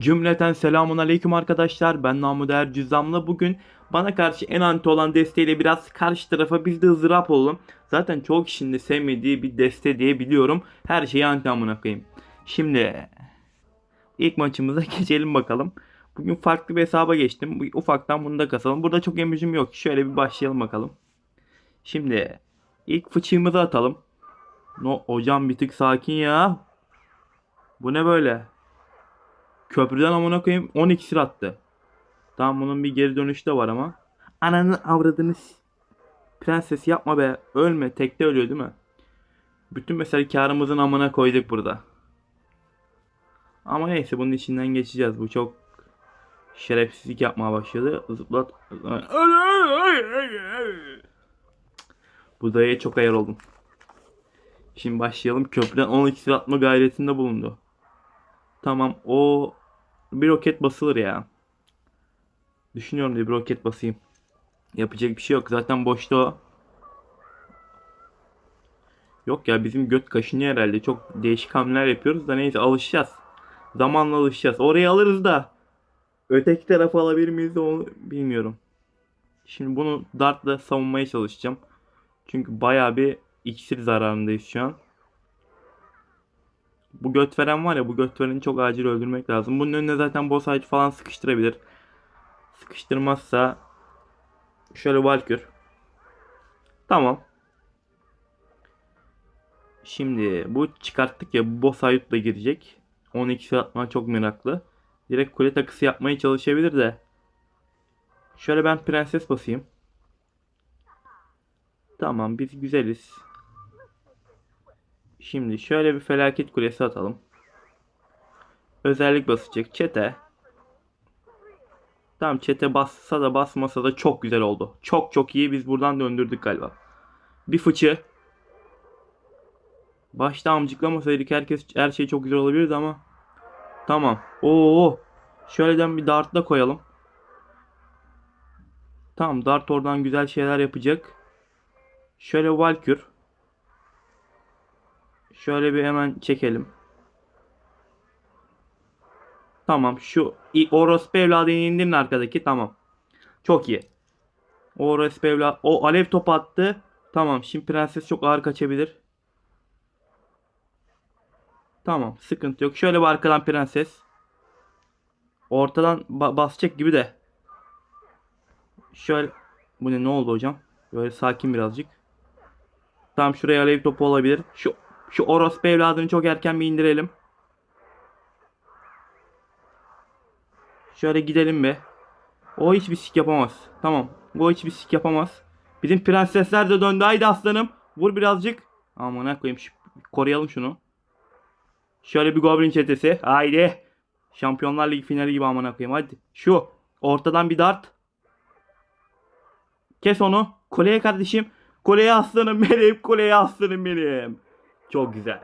Cümleten selamun aleyküm arkadaşlar. Ben Namı Er Cüzzam'la bugün bana karşı en anti olan desteğiyle biraz karşı tarafa biz de ızdırap olalım. Zaten çoğu kişinin de sevmediği bir deste diye biliyorum. Her şeyi anti amına koyayım. Şimdi ilk maçımıza geçelim bakalım. Bugün farklı bir hesaba geçtim. Ufaktan bunu da kasalım. Burada çok emicim yok. Şöyle bir başlayalım bakalım. Şimdi ilk fıçığımızı atalım. No, hocam bir tık sakin ya. Bu ne böyle? Köprüden amına koyayım 12 sır attı. Tamam bunun bir geri dönüşü de var ama. Ananı avradını s- Prenses yapma be. Ölme. Tekte ölüyor değil mi? Bütün mesela karımızın amına koyduk burada. Ama neyse bunun içinden geçeceğiz. Bu çok şerefsizlik yapmaya başladı. Zıplat. Bu dayıya çok ayar oldum. Şimdi başlayalım. Köprüden 12 sır atma gayretinde bulundu. Tamam o bir roket basılır ya. Düşünüyorum diye bir roket basayım. Yapacak bir şey yok. Zaten boşta o. Yok ya bizim göt kaşınıyor herhalde. Çok değişik hamleler yapıyoruz da neyse alışacağız. Zamanla alışacağız. Orayı alırız da. Öteki tarafı alabilir miyiz onu bilmiyorum. Şimdi bunu dartla savunmaya çalışacağım. Çünkü baya bir iksir zararındayız şu an. Bu göt veren var ya bu göt vereni çok acil öldürmek lazım. Bunun önüne zaten boss ağacı falan sıkıştırabilir. Sıkıştırmazsa şöyle Valkür. Tamam. Şimdi bu çıkarttık ya bu boss da girecek. 12 saat atmaya çok meraklı. Direkt kule takısı yapmaya çalışabilir de. Şöyle ben prenses basayım. Tamam biz güzeliz. Şimdi şöyle bir felaket kulesi atalım. Özellik basacak çete. Tamam çete bassa da basmasa da çok güzel oldu. Çok çok iyi biz buradan döndürdük galiba. Bir fıçı. Başta amcıklamasaydık herkes her şey çok güzel olabilirdi ama. Tamam. Oo. Şöyleden bir dart da koyalım. Tamam dart oradan güzel şeyler yapacak. Şöyle Valkür. Şöyle bir hemen çekelim. Tamam şu orospu evladını indirin arkadaki tamam. Çok iyi. O orospu evladı o alev top attı. Tamam şimdi prenses çok ağır kaçabilir. Tamam sıkıntı yok. Şöyle bir arkadan prenses. Ortadan ba- basacak gibi de. Şöyle bu ne ne oldu hocam? Böyle sakin birazcık. Tamam şuraya alev topu olabilir. Şu şu orospu evladını çok erken bir indirelim. Şöyle gidelim be. O hiçbir sik yapamaz. Tamam. O hiçbir sik yapamaz. Bizim prensesler de döndü. Haydi aslanım. Vur birazcık. Aman koyayım. Şu, koruyalım şunu. Şöyle bir goblin çetesi. Haydi. Şampiyonlar Ligi finali gibi amına koyayım. Hadi. Şu. Ortadan bir dart. Kes onu. Kuleye kardeşim. Kuleye aslanım benim. Kuleye aslanım benim. Çok güzel.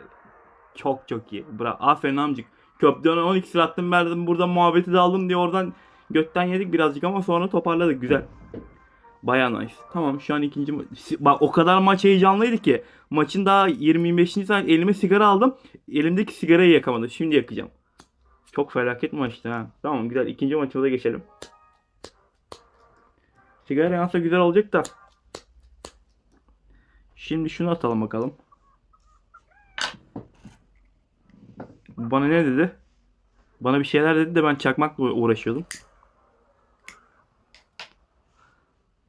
Çok çok iyi. Bra Aferin amcık. Köprüden 12 sıra attım verdim. Burada muhabbeti de aldım diye oradan götten yedik birazcık ama sonra toparladık. Güzel. Baya nice. Tamam şu an ikinci Bak o kadar maç heyecanlıydı ki. Maçın daha 25. saniye elime sigara aldım. Elimdeki sigarayı yakamadım. Şimdi yakacağım. Çok felaket maçtı ha. Tamam güzel. ikinci maçımıza geçelim. Sigara yansa güzel olacak da. Şimdi şunu atalım bakalım. Bana ne dedi? Bana bir şeyler dedi de ben çakmakla uğraşıyordum.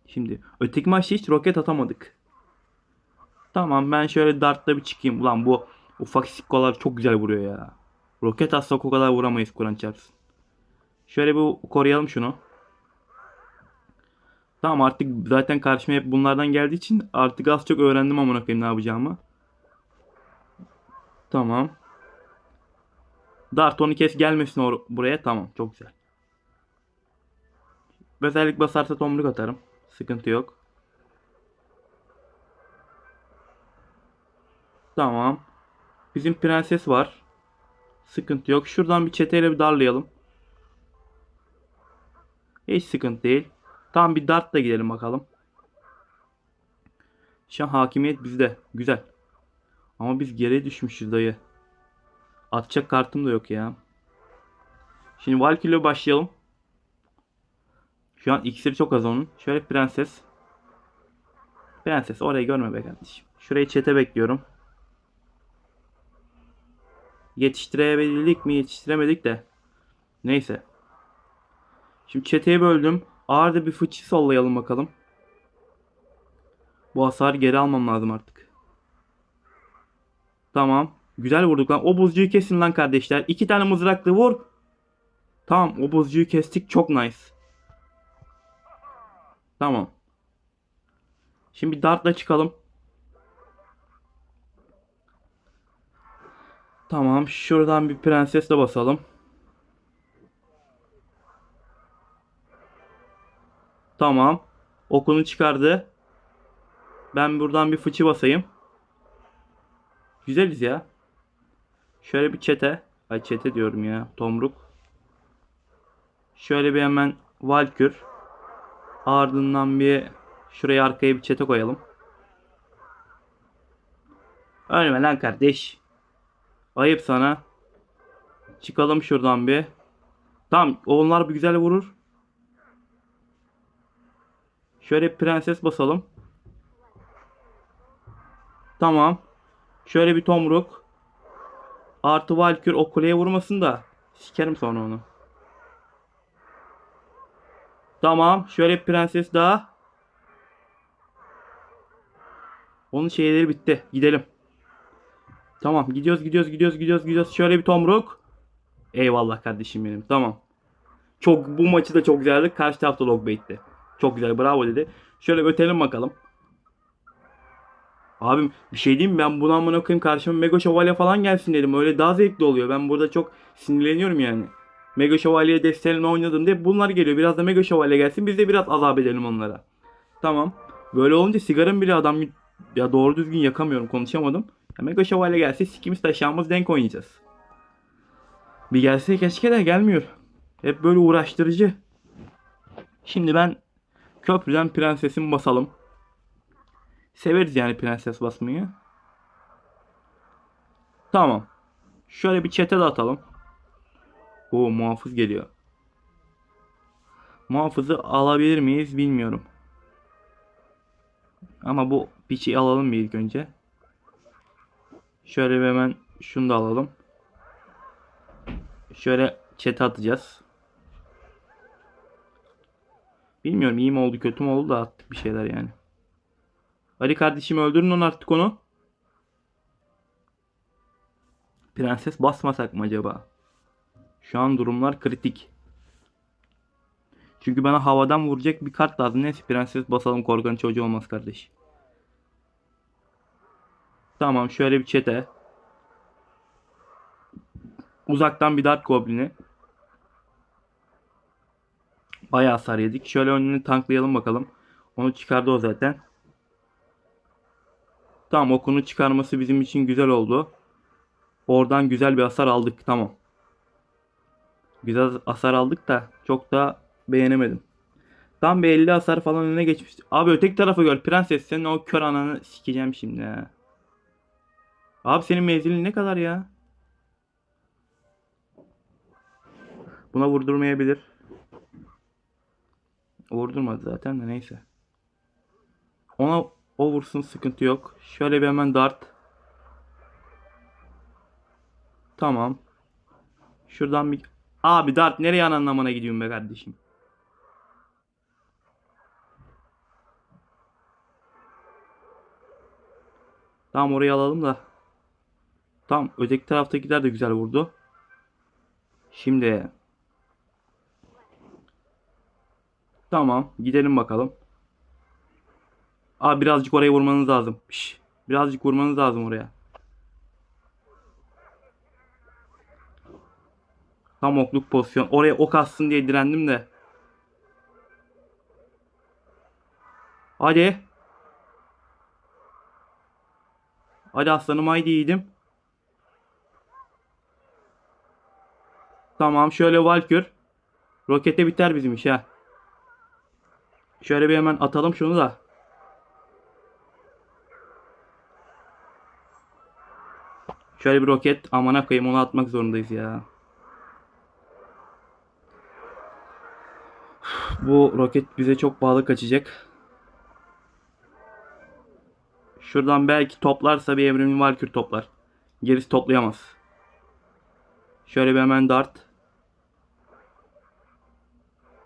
Şimdi öteki maçta hiç roket atamadık. Tamam ben şöyle dartla bir çıkayım. Ulan bu ufak sikkolar çok güzel vuruyor ya. Roket atsak o kadar vuramayız Kur'an çarpsın. Şöyle bir koruyalım şunu. Tamam artık zaten karşıma hep bunlardan geldiği için artık az çok öğrendim amına koyayım ne yapacağımı. Tamam. Dart onu kes gelmesin or- buraya. Tamam çok güzel. Özellik basarsa tomruk atarım. Sıkıntı yok. Tamam. Bizim prenses var. Sıkıntı yok. Şuradan bir çeteyle bir darlayalım. Hiç sıkıntı değil. Tamam bir dartla gidelim bakalım. Şu an hakimiyet bizde. Güzel. Ama biz geriye düşmüşüz dayı. Atacak kartım da yok ya. Şimdi Valkyrie başlayalım. Şu an iksiri çok az onun. Şöyle prenses. Prenses orayı görme be kardeşim. Şurayı çete bekliyorum. Yetiştirebildik mi? Yetiştiremedik de. Neyse. Şimdi çeteye böldüm. Ağırda bir fıçı sollayalım bakalım. Bu hasarı geri almam lazım artık. Tamam. Güzel vurduk lan. O buzcuyu kesin lan kardeşler. İki tane mızraklı vur. Tamam o buzcuyu kestik. Çok nice. Tamam. Şimdi dartla çıkalım. Tamam. Şuradan bir prensesle basalım. Tamam. Okunu çıkardı. Ben buradan bir fıçı basayım. Güzeliz ya. Şöyle bir çete. Ay çete diyorum ya. Tomruk. Şöyle bir hemen Valkür. Ardından bir şuraya arkaya bir çete koyalım. Ölme lan kardeş. Ayıp sana. Çıkalım şuradan bir. Tamam onlar bir güzel vurur. Şöyle prenses basalım. Tamam. Şöyle bir tomruk. Artı Valkür o kuleye vurmasın da. Sikerim sonra onu. Tamam. Şöyle bir prenses daha. Onun şeyleri bitti. Gidelim. Tamam. Gidiyoruz gidiyoruz gidiyoruz gidiyoruz gidiyoruz. Şöyle bir tomruk. Eyvallah kardeşim benim. Tamam. Çok bu maçı da çok güzeldi. Karşı tarafta logbait'ti. Çok güzel. Bravo dedi. Şöyle ötelim bakalım. Abim bir şey diyeyim? Ben buna amına koyayım karşıma Mega Şövalye falan gelsin dedim. Öyle daha zevkli oluyor. Ben burada çok sinirleniyorum yani. Mega Şövalye desteğini oynadım diye bunlar geliyor. Biraz da Mega Şövalye gelsin. Biz de biraz azap edelim onlara. Tamam. Böyle olunca sigaram bile adam ya doğru düzgün yakamıyorum. Konuşamadım. Ya Mega Şövalye gelse sikimiz taşağımız denk oynayacağız. Bir gelse keşke de gelmiyor. Hep böyle uğraştırıcı. Şimdi ben köprüden prensesimi basalım. Severiz yani prenses basmayı. Tamam. Şöyle bir çete de atalım. O muhafız geliyor. Muhafızı alabilir miyiz bilmiyorum. Ama bu piçi alalım bir ilk önce. Şöyle hemen şunu da alalım. Şöyle çete atacağız. Bilmiyorum iyi mi oldu kötü mü oldu da attık bir şeyler yani. Ali kardeşim öldürün onu artık onu. Prenses basmasak mı acaba? Şu an durumlar kritik. Çünkü bana havadan vuracak bir kart lazım. Neyse prenses basalım korkan çocuğu olmaz kardeş. Tamam şöyle bir çete. Uzaktan bir dart goblini. Bayağı hasar yedik. Şöyle önünü tanklayalım bakalım. Onu çıkardı o zaten. Tamam okunu çıkarması bizim için güzel oldu. Oradan güzel bir hasar aldık. Tamam. Güzel hasar aldık da çok da beğenemedim. Tam bir 50 hasar falan önüne geçmiş. Abi öteki tarafa gör. Prenses senin o kör ananı sikeceğim şimdi ha. Abi senin menzilin ne kadar ya? Buna vurdurmayabilir. Vurdurmadı zaten de neyse. Ona o vursun sıkıntı yok. Şöyle bir hemen dart. Tamam. Şuradan bir... Abi dart nereye anlamına gidiyorsun be kardeşim? Tamam orayı alalım da. Tamam öteki taraftakiler de güzel vurdu. Şimdi. Tamam gidelim bakalım. Abi birazcık oraya vurmanız lazım. Şş, birazcık vurmanız lazım oraya. Tam okluk pozisyon. Oraya ok atsın diye direndim de. Hadi. Hadi aslanım haydi yiğidim. Tamam şöyle Valkür. Rokete biter bizim iş ha. Şöyle bir hemen atalım şunu da. Şöyle bir roket amına koyayım onu atmak zorundayız ya. Bu roket bize çok bağlı kaçacak. Şuradan belki toplarsa bir evrimli valkür toplar. Gerisi toplayamaz. Şöyle bir hemen dart.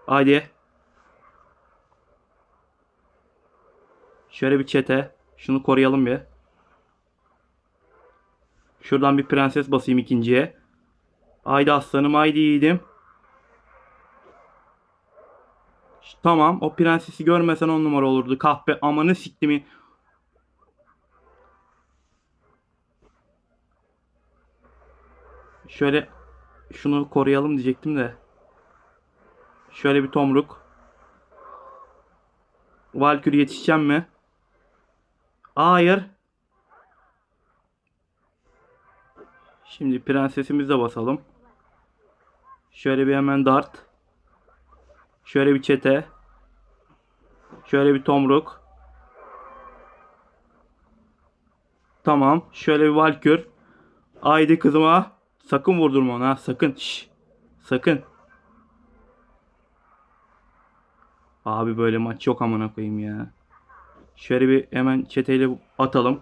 Hadi. Şöyle bir çete. Şunu koruyalım bir. Şuradan bir prenses basayım ikinciye. Haydi aslanım haydi yiğidim. Tamam o prensesi görmesen on numara olurdu. Kahpe amanı siktimi. Şöyle şunu koruyalım diyecektim de. Şöyle bir tomruk. Valkür yetişeceğim mi? Hayır. Şimdi prensesimize basalım. Şöyle bir hemen dart. Şöyle bir çete. Şöyle bir tomruk. Tamam. Şöyle bir valkür. Haydi kızıma. Sakın vurdurma ona. Sakın. Şş. Sakın. Abi böyle maç yok amına koyayım ya. Şöyle bir hemen çeteyle atalım.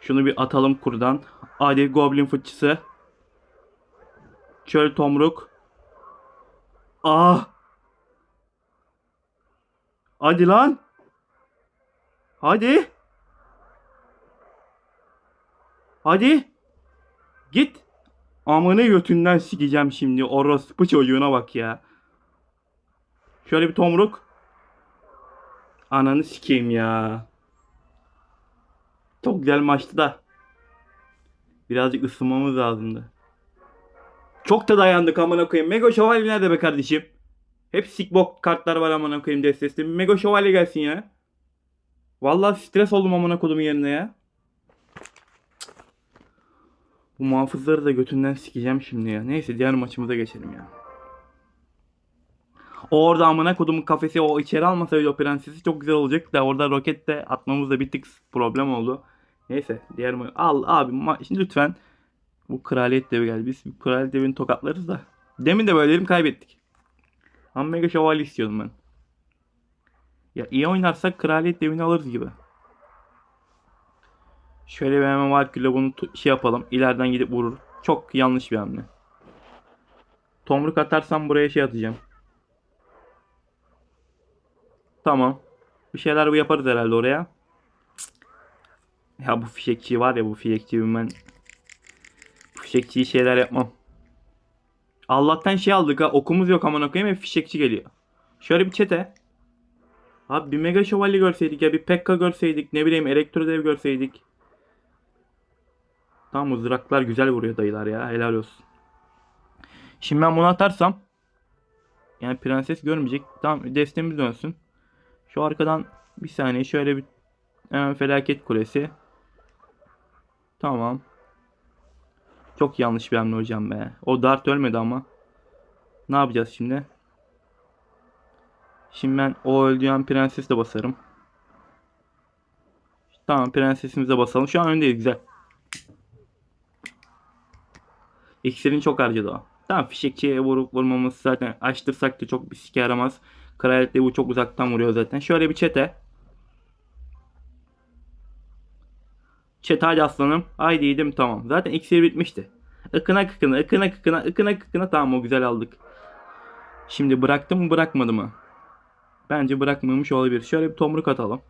Şunu bir atalım kurdan. Hadi goblin fıçısı. Çöl tomruk. Ah. Hadi lan. Hadi. Hadi. Git. Amına götünden sikeceğim şimdi. Orospu çocuğuna bak ya. Şöyle bir tomruk. Ananı sikeyim ya. Çok güzel maçtı da. Birazcık ısınmamız lazımdı. Çok da dayandık amına koyayım. Mega Şövalye nerede be kardeşim? Hep sikbok kartlar var amına koyayım destesinde. Mega Şövalye gelsin ya. Vallahi stres oldum amına kodumun yerine ya. Bu muhafızları da götünden sikeceğim şimdi ya. Neyse diğer maçımıza geçelim ya. Orada amına kodumun kafesi o içeri almasaydı o prensesi çok güzel olacak da orada roket de atmamız da bir tık problem oldu. Neyse diğer ma- al abi şimdi lütfen bu kraliyet devi geldi. Biz kraliyet devini tokatlarız da. Demin de böylerim kaybettik. Ama mega şövalye istiyordum ben. Ya iyi oynarsak kraliyet devini alırız gibi. Şöyle bir hemen Valkyrie'le bunu şey yapalım. İleriden gidip vurur. Çok yanlış bir hamle. Tomruk atarsam buraya şey atacağım. Tamam. Bir şeyler bu yaparız herhalde oraya. Ya bu fişekçi var ya bu fişekçi ben bu fişekçiyi şeyler yapmam. Allah'tan şey aldık ha okumuz yok aman okuyayım hep fişekçi geliyor. Şöyle bir çete. Abi bir mega şövalye görseydik ya bir Pekka görseydik ne bileyim elektrodev görseydik. Tamam mızraklar güzel vuruyor dayılar ya helal olsun. Şimdi ben bunu atarsam yani prenses görmeyecek. Tamam destemiz dönsün. Şu arkadan bir saniye şöyle bir hemen felaket kulesi. Tamam. Çok yanlış bir hamle hocam be. O dart ölmedi ama. Ne yapacağız şimdi? Şimdi ben o öldüğü an prenses de basarım. Tamam prensesimize basalım. Şu an öndeyiz güzel. İksirin çok harcadı o. Tamam fişekçiye vurup vurmamız zaten açtırsak da çok bir sike yaramaz. Kraliyetle bu çok uzaktan vuruyor zaten. Şöyle bir çete. Hadi aslanım. Haydi yedim tamam. Zaten iksir bitmişti. Ikına kıkına, ıkına kıkına, ıkına kıkına tamam o güzel aldık. Şimdi bıraktı mı bırakmadı mı? Bence bırakmamış olabilir. Şöyle bir tomruk atalım.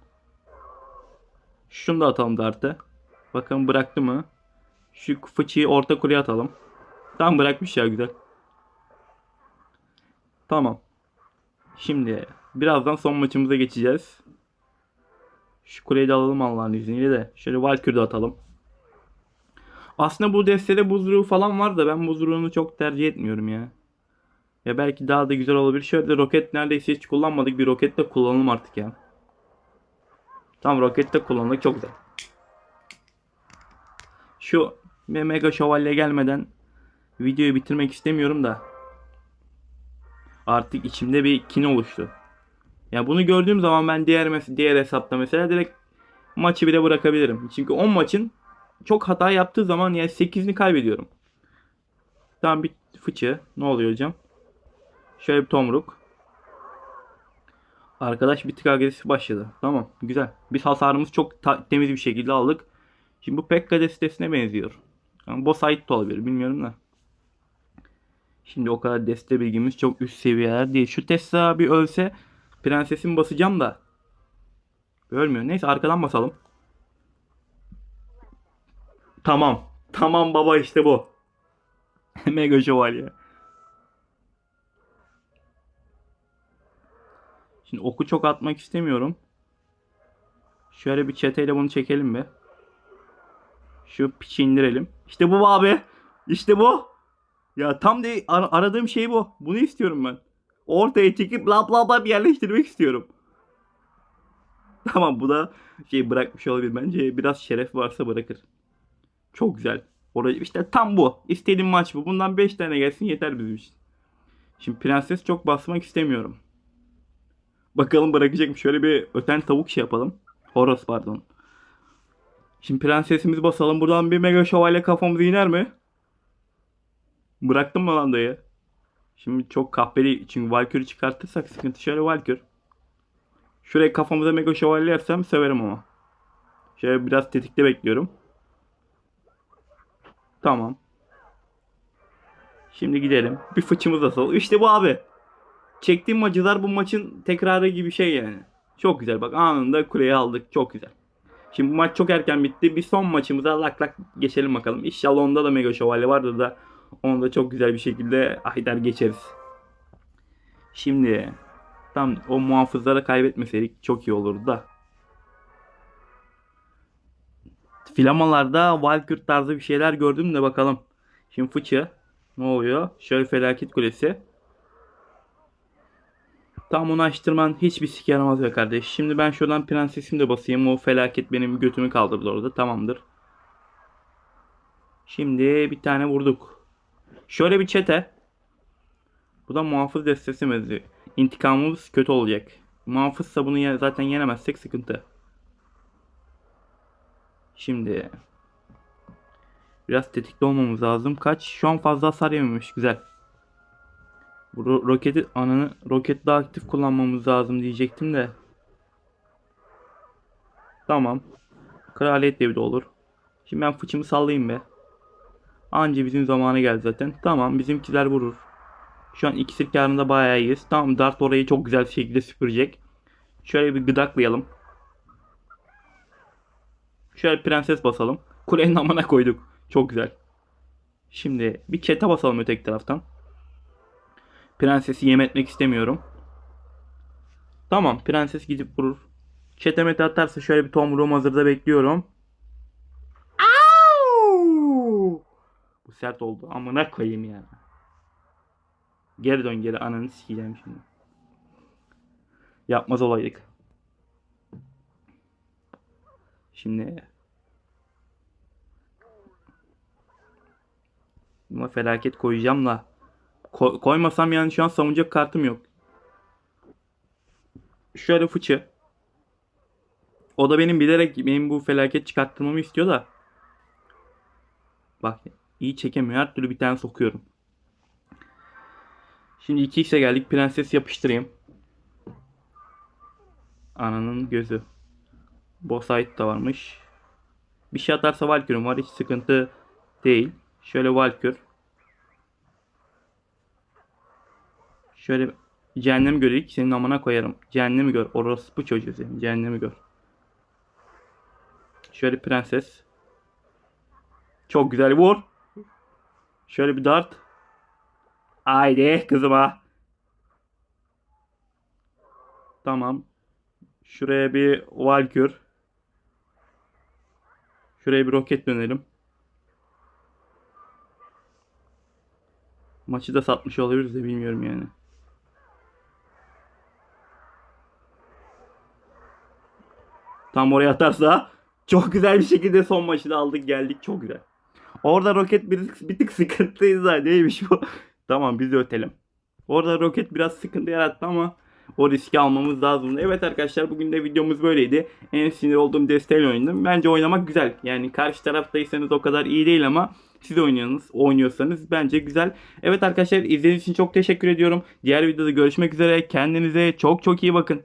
Şunu da atalım dartı. Bakın bıraktı mı? Şu fıçıyı orta kuleye atalım. Tam bırakmış ya güzel. Tamam. Şimdi birazdan son maçımıza geçeceğiz. Şu kuleyi de alalım Allah'ın izniyle de. Şöyle Valkyrie'de atalım. Aslında bu destede buzruğu falan var da ben buzruğunu çok tercih etmiyorum ya. Ya belki daha da güzel olabilir. Şöyle roket neredeyse hiç kullanmadık. Bir roket de kullanalım artık ya. Tamam roket de kullandık. Çok güzel. Şu mega şövalye gelmeden videoyu bitirmek istemiyorum da artık içimde bir kin oluştu. Ya bunu gördüğüm zaman ben diğer diğer hesapta mesela direkt maçı bile bırakabilirim. Çünkü 10 maçın çok hata yaptığı zaman yani 8'ini kaybediyorum. Tamam bir fıçı. Ne oluyor hocam? Şöyle bir tomruk. Arkadaş bir tık agresif başladı. Tamam güzel. Biz hasarımızı çok temiz bir şekilde aldık. Şimdi bu Pekka destesine benziyor. Yani boss ait de olabilir bilmiyorum da. Şimdi o kadar deste bilgimiz çok üst seviyeler değil. Şu Tesla bir ölse prensesim basacağım da. Ölmüyor. Neyse arkadan basalım. Tamam. Tamam baba işte bu. Mega şövalye. Şimdi oku çok atmak istemiyorum. Şöyle bir çeteyle bunu çekelim be. Şu piçi indirelim. İşte bu abi. İşte bu. Ya tam de ar- aradığım şey bu. Bunu istiyorum ben. Ortaya çekip bla bla bla bir yerleştirmek istiyorum. Tamam bu da şey bırakmış olabilir bence. Biraz şeref varsa bırakır. Çok güzel. Orayı işte tam bu. İstediğim maç bu. Bundan 5 tane gelsin yeter bizim için. Şimdi prenses çok basmak istemiyorum. Bakalım bırakacak mı? Şöyle bir öten tavuk şey yapalım. Horus pardon. Şimdi prensesimizi basalım. Buradan bir mega şövalye kafamıza iner mi? Bıraktım mı lan dayı? Şimdi çok kahpeli çünkü Valkyrie çıkartırsak sıkıntı. Şöyle Valkyrie. Şuraya kafamıza mega şövalye yersem severim ama. Şöyle biraz tetikte bekliyorum. Tamam. Şimdi gidelim. Bir fıçımız asıl. İşte bu abi. Çektiğim acılar bu maçın tekrarı gibi şey yani. Çok güzel bak anında kuleyi aldık. Çok güzel. Şimdi bu maç çok erken bitti. Bir son maçımıza lak lak geçelim bakalım. İnşallah onda da mega şövalye vardır da onu da çok güzel bir şekilde Haydar geçeriz. Şimdi tam o muhafızlara kaybetmeseydik çok iyi olurdu da. Filamalarda Valkyrie tarzı bir şeyler gördüm de bakalım. Şimdi fıçı ne oluyor? Şöyle felaket kulesi. Tam onu açtırman hiçbir sik yaramaz be kardeş. Şimdi ben şuradan prensesim de basayım. O felaket benim götümü kaldırdı orada. Tamamdır. Şimdi bir tane vurduk. Şöyle bir çete. Bu da muhafız destesi benziyor. İntikamımız kötü olacak. Muhafızsa bunu zaten yenemezsek sıkıntı. Şimdi biraz tetikte olmamız lazım. Kaç? Şu an fazla hasar yememiş. Güzel. Bu ro- roketi ananı roket daha aktif kullanmamız lazım diyecektim de. Tamam. Kraliyet devi de olur. Şimdi ben fıçımı sallayayım be. Anca bizim zamanı geldi zaten. Tamam bizimkiler vurur. Şu an ikisi karında bayağı iyiyiz. Tamam Dart orayı çok güzel bir şekilde süpürecek. Şöyle bir gıdaklayalım. Şöyle prenses basalım. Kulenin amına koyduk. Çok güzel. Şimdi bir çete basalım öteki taraftan. Prensesi yem etmek istemiyorum. Tamam prenses gidip vurur. Çete mete atarsa şöyle bir tomruğum hazırda bekliyorum. Au! Bu sert oldu. Amına koyayım ya. Geri dön geri ananı sikeceğim şimdi. Yapmaz olaydık. Şimdi Buna felaket koyacağım da Ko- koymasam yani şu an savunacak kartım yok. Şöyle fıçı. O da benim bilerek benim bu felaket çıkarttırmamı istiyor da. Bak iyi çekemiyor. Her türlü bir tane sokuyorum. Şimdi 2x'e geldik. Prenses yapıştırayım. Ananın gözü. Boss ait da varmış. Bir şey atarsa Valkyrie'm var. Hiç sıkıntı değil. Şöyle Valkyrie. Şöyle cehennemi görelim. Senin amına koyarım. Cehennemi gör. Orospu çocuğu senin. Cehennemi gör. Şöyle prenses. Çok güzel vur. Şöyle bir dart. Haydi kızıma. Tamam. Şuraya bir Valkür. Şuraya bir roket dönelim. Maçı da satmış olabiliriz de bilmiyorum yani. Tam oraya atarsa çok güzel bir şekilde son maçı da aldık geldik çok güzel. Orada roket bir, bir tık sıkıntıydı zaten neymiş bu. tamam biz ötelim. Orada roket biraz sıkıntı yarattı ama o riski almamız lazım. Evet arkadaşlar bugün de videomuz böyleydi. En sinir olduğum desteğiyle oynadım. Bence oynamak güzel. Yani karşı taraftaysanız o kadar iyi değil ama siz oynuyorsanız, oynuyorsanız bence güzel. Evet arkadaşlar izlediğiniz için çok teşekkür ediyorum. Diğer videoda görüşmek üzere. Kendinize çok çok iyi bakın.